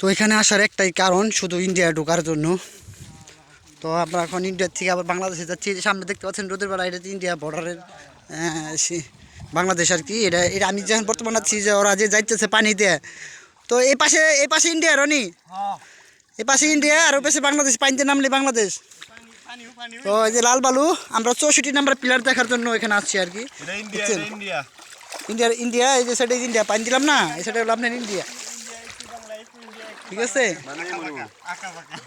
তো এখানে আসার একটাই কারণ শুধু ইন্ডিয়া ঢোকার জন্য। তো আমরা এখন ইন্ডিয়ার থেকে আবার বাংলাদেশে যাচ্ছি। সামনে দেখতে পাচ্ছেন রোদের বেলা এটা ইন্ডিয়া বর্ডারের বাংলাদেশ আর কি। এটা এটা আমি যখন বর্তমানে আছি যে ওরা যে যাইতেছে পানিতে তো এই পাশে এই পাশে ইন্ডিয়া রনি? এই পাশে ইন্ডিয়া আর ওই পাশে বাংলাদেশ পানিতে নামলে বাংলাদেশ। তো এই যে লাল বালু আমরা চৌষট্টি নাম্বার পিলার দেখার জন্য এখানে আসছি আর কি। India India. এই যে সাইডে ইন্ডিয়া পানি দিলাম না? এই সাইডে হলো আপনার ইন্ডিয়া। ঠিক আছে? মানে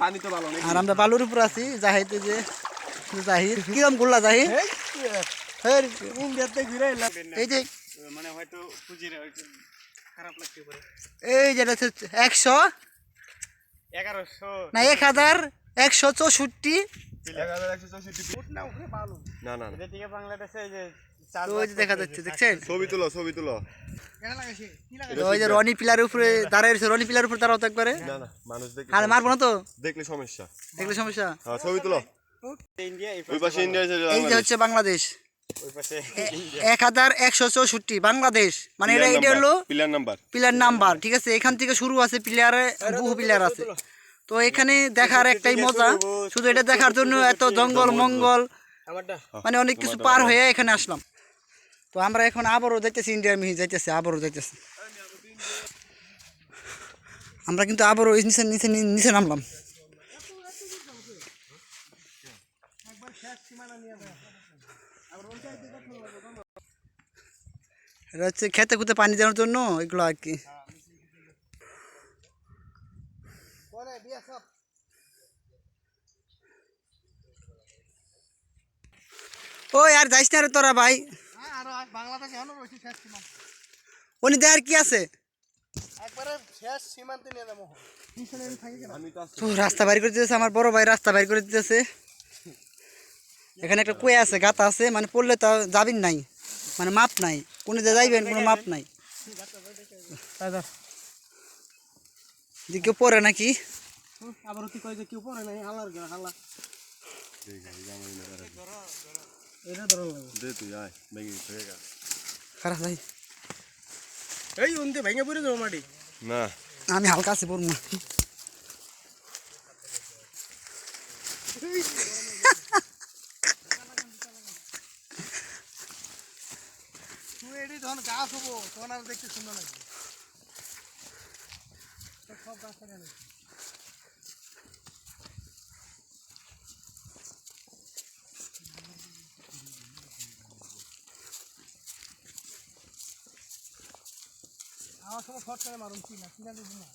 পানি তো ভালো নেই আর আমরা বালুর উপর আছি জাহিদ এই যে জাহিদ। কিরম করলা জাহিদ? হের, ইন্ডিয়াতে ঘুরে এই যে মানে হয়তো পুজির খারাপ লাগতে পারে। এই যেটা একশো। না এক হাজার একশো চৌষট্টি। না না না যেদিকে বাংলাদেশে ওই যে দেখা যাচ্ছে দেখছেন? ছবি তুলো ছবি তুলো। ওই যে রনি পিলারের উপরে দাঁড়ায় রয়েছে রনি পিলারের উপরে দাঁড়াও তো একবারে। না না মানুষ দেখলে আর মারবো না তো? দেখলে সমস্যা। দেখলে সমস্যা? হ্যাঁ ছবি তুলো। ওই পাশে ইন্ডিয়া এই যে হচ্ছে বাংলাদেশ। এক হাজার একশো চৌষট্টি বাংলাদেশ। মানে এটা এটা হলো পিলার নাম্বার। পিলার নাম্বার ঠিক আছে? এখান থেকে শুরু আছে প্লেয়ারে বহু প্লেয়ার আছে। তো এখানে দেখার একটাই মজা শুধু এটা দেখার জন্য এত জঙ্গল মঙ্গল। মানে অনেক কিছু পার হয়ে এখানে আসলাম। তো আমরা এখন আবারও যাইতেছি ইন্ডিয়া মিহি যাইতেছি, আবারও যাইতেছি। আমরা কিন্তু আবারও নিচে নিচে নিচে নামলাম। এটা হচ্ছে খেতে খুঁতে পানি দেওয়ার জন্য এগুলো আর কি। ওই আর যাইস না রে তোরা ভাই। বাংলাদেশে এখনও রয়েছে শেষ সীমান্ত। উনি দেয়ার কি আছে? একবারে শেষ সীমান্তে নিয়ে যাব। রাস্তা বাইর করে দিতেছে আমার বড় ভাই রাস্তা বাইর করে দিতেছে। এখানে একটা কুয়া আছে গাতা আছে মানে পড়লে তো যাবেন নাই মানে মাপ নাই কোনে যে যাইবেন কোনো মাপ নাই। যে। কেউ পড়ে নাকি? আবার তুই যে কেউ পরে নাই হালার হালা। এটা ধরো দে তুই আয় ভেঙে হয়ে গেল খারাপ ভাই এই উনতে ভেঙে পড়ে যাব মাটি না আমি হালকা আছি পড়ব এটি যখন গাছ হব তখন আর দেখতে সুন্দর লাগবে সব গাছ আমার সময় শর্ট করে মারুন কি না কিনা দেবো না।